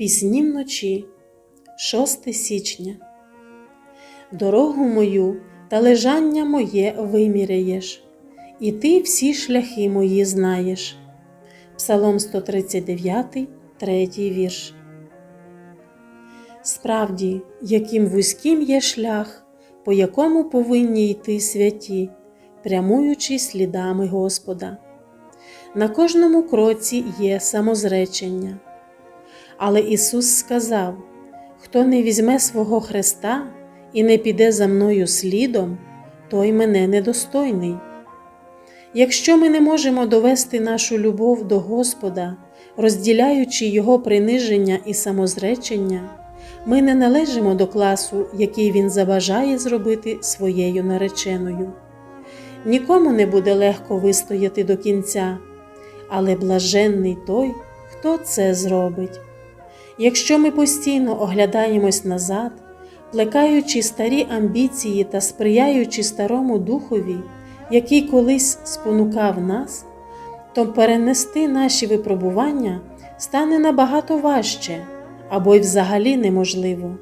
Пісні вночі, 6 січня. Дорогу мою та лежання моє виміряєш, і ти всі шляхи мої знаєш. Псалом 139, 3 вірш. Справді, яким вузьким є шлях, по якому повинні йти святі, прямуючи слідами Господа. На кожному кроці є самозречення. Але Ісус сказав: Хто не візьме свого Христа і не піде за мною слідом, той мене недостойний. Якщо ми не можемо довести нашу любов до Господа, розділяючи Його приниження і самозречення, ми не належимо до класу, який Він забажає зробити своєю нареченою. Нікому не буде легко вистояти до кінця, але блаженний той, хто це зробить. Якщо ми постійно оглядаємось назад, плекаючи старі амбіції та сприяючи старому духові, який колись спонукав нас, то перенести наші випробування стане набагато важче або й взагалі неможливо.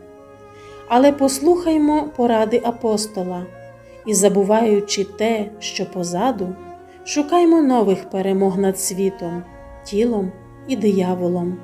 Але послухаймо поради апостола і, забуваючи те, що позаду, шукаймо нових перемог над світом, тілом і дияволом.